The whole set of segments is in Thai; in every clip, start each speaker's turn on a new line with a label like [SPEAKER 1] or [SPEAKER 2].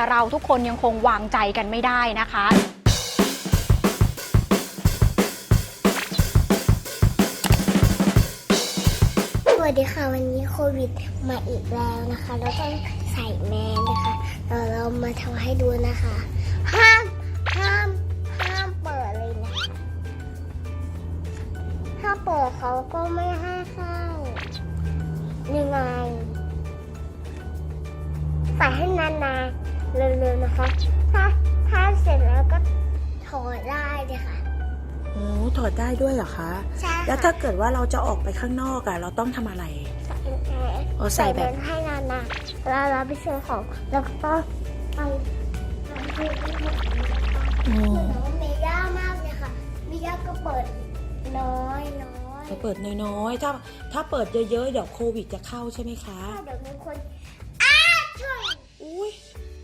[SPEAKER 1] แต่เราทุกคนยังคงวางใจกันไม่ได้นะคะ
[SPEAKER 2] สวัสดีค่ะวันนี้โควิดมาอีกแล้วนะคะแล้วต้องใส่แมสนะคะเราเรามาทำให้ดูนะคะ ห้ามห้ามห้ามเปิดเลยนะถ้าเปิดเขาก็ไม่ให้เข้ายังไงใส่ให้นานๆ เร็วๆนะคะถ้าถ้าเสร็จแล้วก็ถอดได้เลยค่ะ
[SPEAKER 3] โอ้ถอดได้ด้วยเหรอคะ
[SPEAKER 2] ใช่
[SPEAKER 3] แล้วถ้าเกิดว่าเราจะออกไปข้างนอกอะเราต้องทำอะไร อ๋อใส่แบบ
[SPEAKER 2] ให้นานนะแล้วเราไปซื้อของ แล้วก็ไปไปซื้อของ
[SPEAKER 3] อืม
[SPEAKER 2] เหมือนว่าเมย่ามากเลยค่ะเมย่าก็เปิดน้อยน้อย
[SPEAKER 3] เราเปิดน้อยๆ ถ้าถ้าเปิดเยอะๆ เดี๋ยวโควิดจะเข้าใช่ไหมคะ
[SPEAKER 2] ถ้าเดี๋ยวมีคนอ้าช่วย
[SPEAKER 3] อุ้ย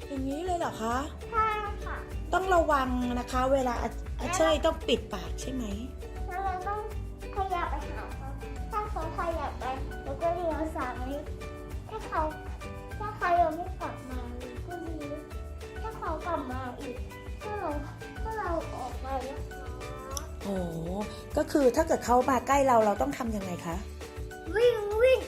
[SPEAKER 3] อย่างนี้เลยเหรอคะ
[SPEAKER 2] ใช่ค่ะ
[SPEAKER 3] ต้องระวังนะคะ เวลาอาอาเชยต้องปิดปากใช่ไหม
[SPEAKER 2] แล้วเราต้องขยับไปหาเขาถ้าเขาขยับไปเราก็เลี้ยวซ้ายถ้าเขาถ้าเขายังไม่กลับมาเราก็เลี้ยวถ้าเขากลับมาอีกก็เราก็เราออกไปนะคะ
[SPEAKER 3] โอ้ก็คือถ้าเกิดเขามาใกล้เราเราต้องทำยังไงคะ
[SPEAKER 2] วิ่งวิ่ง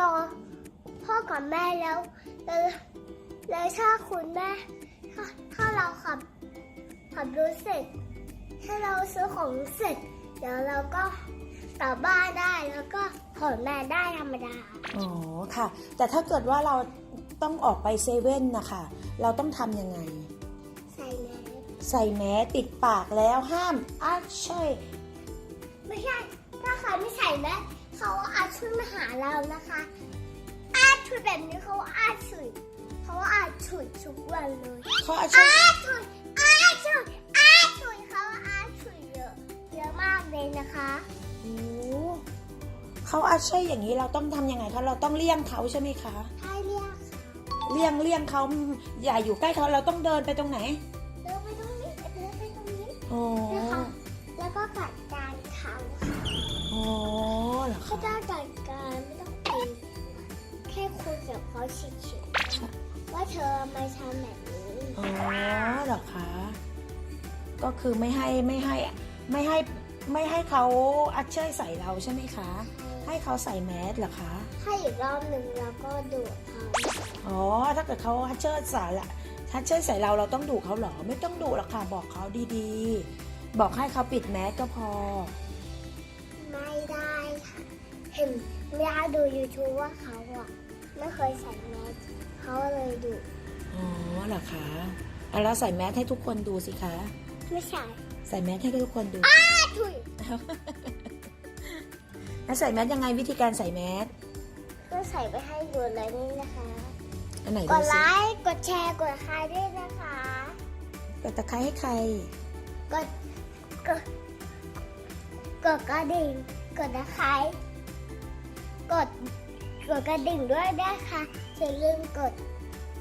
[SPEAKER 2] รอพ่อกับแม่แล้วแล้วแล้วถ้าคุณแม่ถ้าถ้าเราขับขับรถเสร็จ ถ้าเราซื้อของเสร็จ เดี๋ยวเราก็กลับบ้านได้แล้วก็ถอนแม่ได้ธรรมดา
[SPEAKER 3] อ๋อค่ะ แต่ถ้าเกิดว่าเราต้องออกไปเซเว่นนะคะเราต้องทำยังไง
[SPEAKER 2] ใส่แมส
[SPEAKER 3] ใส่แมสปิดปากแล้วห้ามอาเชย
[SPEAKER 2] ไม่ใช่ ถ้าใครไม่ใส่แมสเขาอาจชุดมาหาเรานะคะ อาจชุดแบบนี้เขาอาจชุดเขาอาจชุดทุกวันเลย
[SPEAKER 3] เขาอาเชย
[SPEAKER 2] อาจชุดอาจชุดอาจชุดเขาอาจชุดเยอะเยอะมากเลยนะคะ
[SPEAKER 3] โอ้เขาอาเชยอย่างนี้เราต้องทำยังไงคะเราต้องเลี่ยงเขาใช่ไหมคะ
[SPEAKER 2] ให้เรียก
[SPEAKER 3] เลี่ยงเลี่ยงเขาอย่าอยู่ใกล้เขาเราต้องเดินไปตรงไหน
[SPEAKER 2] เดินไปตรงนี้เดินไปตรงนี้
[SPEAKER 3] อ๋อ
[SPEAKER 2] เขา
[SPEAKER 3] เฉ
[SPEAKER 2] ยๆว่าเธอมาทำแบบนี้
[SPEAKER 3] อ๋อเหรอคะ ก็คือไม่ให้ไม่ให้ไม่ให้ไม่ให้เขาอาเชยใส่เราใช่ไหมคะ ให้เขาใส่แมสเหรอคะ
[SPEAKER 2] ถ้าอีกรอบหนึ่งแล้วก็ดูดเขา
[SPEAKER 3] อ๋อ ถ้าเกิดเขาฮัชเชอร์ใส่ละฮัชเชอร์ใส่เราเราต้องดุเขาเหรอ ไม่ต้องดุหรอกค่ะ บอกเขาดีๆ บอกให้เขาปิดแมสก็พอ
[SPEAKER 2] ไม่ได้ค่ะเห็นเวลาดู YouTube ว่าเขาอะ ไม่เคยใส่แมสเขาเลยดู
[SPEAKER 3] อ๋อเหรอคะเอาแล้วใส่แมสให้ทุกคนดูสิคะ
[SPEAKER 2] ไม่ใส่
[SPEAKER 3] ใส่แมสให้ทุกคนดู
[SPEAKER 2] อ้าถุย
[SPEAKER 3] แล้วใส่แมสยังไงวิธีการใส่แมส
[SPEAKER 2] ก็ใส่ไปให้ดูเลยนี่นะคะ
[SPEAKER 3] อันไหน
[SPEAKER 2] ก
[SPEAKER 3] ดู
[SPEAKER 2] ดไล
[SPEAKER 3] สิ
[SPEAKER 2] ค์กดแชร์กดคายด้วยนะคะ
[SPEAKER 3] กดตะไคร้ให้ใคร
[SPEAKER 2] กดกดกดกระดิ่งกดตะไคร้กด กดกระดิ่งด้วยนะคะอย่าลืมกด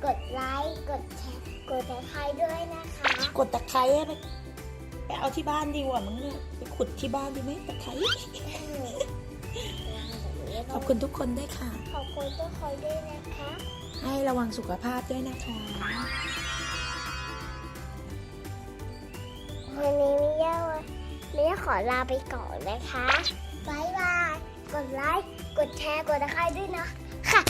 [SPEAKER 2] กดไลค์กดแชร์กดตะไคร้ด้วยนะคะ
[SPEAKER 3] กดตะไคร้ไปไปเอาที่บ้านดีกว่ามั้งเนี่ยไปขุดที่บ้านดีไหมตะไคร้ขอบคุณทุกคนด้วยค่ะ
[SPEAKER 2] ขอบคุณทุกคนด้วยนะคะ
[SPEAKER 3] ให้ระวังสุขภาพด้วยนะคะ
[SPEAKER 2] วันนี้มิยามิยาขอลาไปก่อนนะคะบายบาย กดไลค์ กดแชร์ กดตะไคร้ด้วยนะ ค่ะ